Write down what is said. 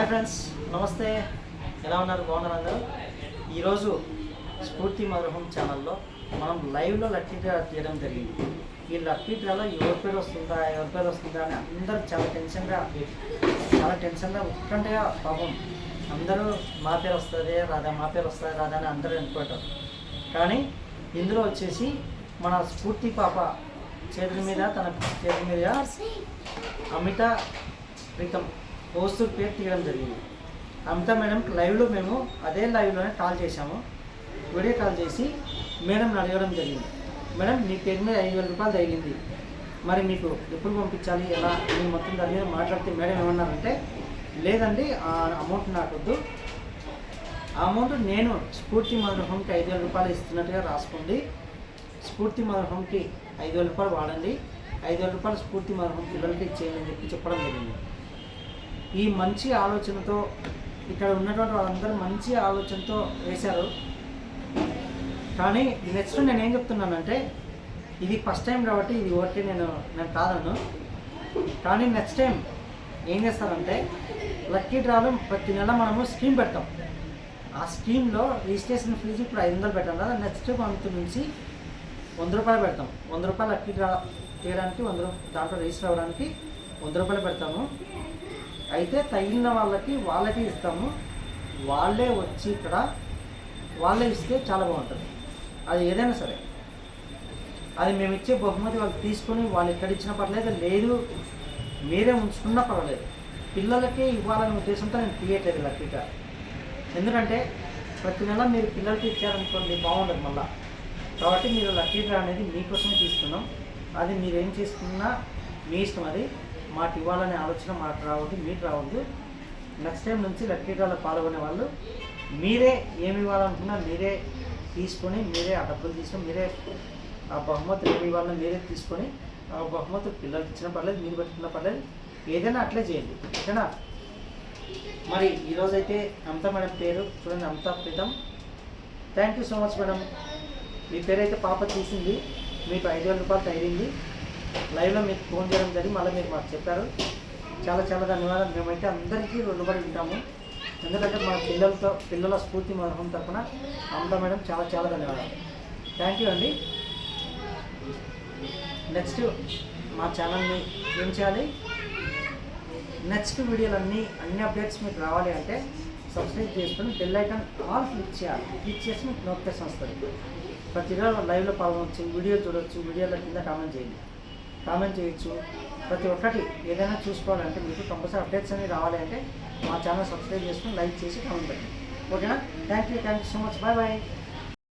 Hi friends నమస్తే. ఎలా ఉన్నారు? బాగున్నారు అందరూ? ఈరోజు స్ఫూర్తి మధురహం ఛానల్లో మనం లైవ్లో లక్కీ డ్రా తీయడం జరిగింది. ఈ లక్కీ డ్రాలో ఎవరి పేరు వస్తుందా ఎవరి పేరు వస్తుందా అని అందరూ చాలా టెన్షన్గా చాలా టెన్షన్గా ఉత్కంఠగా పాపం అందరూ మా పేరు వస్తుంది రాదా మా పేరు వస్తుంది రాదా అని అందరూ అనుకుంటారు. కానీ ఇందులో వచ్చేసి మన స్ఫూర్తి పాప చేతుల మీద తన చేతుల మీద అమిత ప్రీతం పోస్టుల పేరు తీయడం జరిగింది. అంతా మేడం లైవ్లో మేము అదే లైవ్లోనే కాల్ చేశాము. వీడియో కాల్ చేసి మేడం అడగడం జరిగింది. మేడం మీ పేరు మీద ఐదు వేల రూపాయలు తగిలింది. మరి మీకు ఎప్పుడు పంపించాలి? ఎలా? నేను మొత్తం దాని మీద మాట్లాడితే మేడం ఏమన్నారంటే లేదండి ఆ అమౌంట్ నాకు వద్దు ఆ అమౌంట్ నేను స్ఫూర్తి మదర్ హోమ్కి ఐదు వేల రూపాయలు ఇస్తున్నట్టుగా రాసుకోండి. స్ఫూర్తి మదర్ హోమ్కి ఐదు వేల రూపాయలు వాడండి. ఐదు వేల రూపాయలు స్ఫూర్తి మదర్ హోమ్ పిల్లలకి ఇచ్చేయండి అని చెప్పి చెప్పడం జరిగింది. ఈ మంచి ఆలోచనతో ఇక్కడ ఉన్నటువంటి వాళ్ళందరూ మంచి ఆలోచనతో వేశారు. కానీ నెక్స్ట్ నేను ఏం చెప్తున్నానంటే ఇది ఫస్ట్ టైం కాబట్టి ఇది ఓకే నేను నేను కాదను కానీ నెక్స్ట్ టైం ఏం చేస్తారంటే లక్కీ డ్రాలో ప్రతి నెల మనము స్కీమ్ పెడతాం. ఆ స్కీమ్లో రిజిస్ట్రేషన్ ఫీజు ఇప్పుడు ఐదు వందలు పెట్టాం కదా నెక్స్ట్ మంత్ నుంచి వంద రూపాయలు పెడతాం. వంద రూపాయలు లక్కీ డ్రా తీయడానికి వంద రూ- దాంట్లో రిజిస్టర్ అవ్వడానికి వంద రూపాయలు పెడతాము. అయితే తగిలిన వాళ్ళకి వాళ్ళకి ఇస్తాము. వాళ్ళే వచ్చి ఇక్కడ వాళ్ళే ఇస్తే చాలా బాగుంటుంది. అది ఏదైనా సరే. అది మేము ఇచ్చే బహుమతి వాళ్ళు తీసుకొని వాళ్ళు ఇక్కడ ఇచ్చినా పర్లేదు లేదు మీరే ఉంచుకున్నా పర్వాలేదు. పిల్లలకే ఇవ్వాలనే ఉద్దేశంతో నేను తీయట్లేదు లక్కీగా ఎందుకంటే ప్రతి నెల మీరు పిల్లలకి ఇచ్చారనుకోండి బాగుండదు మళ్ళా. కాబట్టి మీరు లక్కీ డ్రా అనేది మీకోసమే తీసుకున్నాం. అది మీరేం చేసుకున్నా మీ ఇష్టం అది. మాకు ఇవ్వాలనే ఆలోచన మాకు రావద్దు మీకు రావద్దు. నెక్స్ట్ టైం నుంచి లక్కీ పాల్గొనే వాళ్ళు మీరే ఏమి ఇవ్వాలనుకున్నా మీరే తీసుకొని మీరే ఆ డబ్బులు తీసుకొని మీరే ఆ బహుమతులు ఏమి ఇవ్వాలన్నా మీరే తీసుకొని ఆ బహుమతులు పిల్లలకి ఇచ్చినా పర్లేదు మీరు పెట్టుకున్నా పర్లేదు ఏదైనా అట్లే చేయండి. ఓకేనా? మరి ఈరోజైతే అమితా మేడం పేరు. చూడండి Amita Pritam. Thank you so much madam మీ పేరైతే పాప తీసింది మీకు ఐదు వేల రూపాయలు తగిలింది. లైవ్లో మీకు ఫోన్ చేయడం జరిగింది మళ్ళీ మీరు మాకు చెప్పారు. చాలా చాలా ధన్యవాదాలు. మేమైతే అందరికీ రుణపడి ఉంటాము ఎందుకంటే మా పిల్లలతో పిల్లల స్ఫూర్తి మరహం తరఫున అమృత మేడం? చాలా చాలా ధన్యవాదాలు. థ్యాంక్ యూ అండి. నెక్స్ట్ మా ఛానల్ని ఏం చేయాలి? నెక్స్ట్ వీడియోలన్నీ అన్ని అప్డేట్స్ మీకు రావాలి అంటే సబ్స్క్రైబ్ చేసుకొని బెల్ ఐకాన్ ఆల్ క్లిక్ చేయాలి. క్లిక్ చేసి మీకు నోటిఫికేషన్ వస్తుంది ప్రతిరోజు లైవ్లో పాల్గొనవచ్చు వీడియో చూడొచ్చు వీడియోల కింద కామెంట్ చేయండి. కామెంట్ చేయొచ్చు. ప్రతి ఒక్కటి ఏదైనా చూసుకోవాలంటే మీకు కంపల్సరీ అప్డేట్స్ అనేవి రావాలి అంటే మా ఛానల్ సబ్స్క్రైబ్ చేసుకొని లైక్ చేసి కామెంట్ పెట్టండి. ఓకేనా? Thank you thank you so much. Bye bye.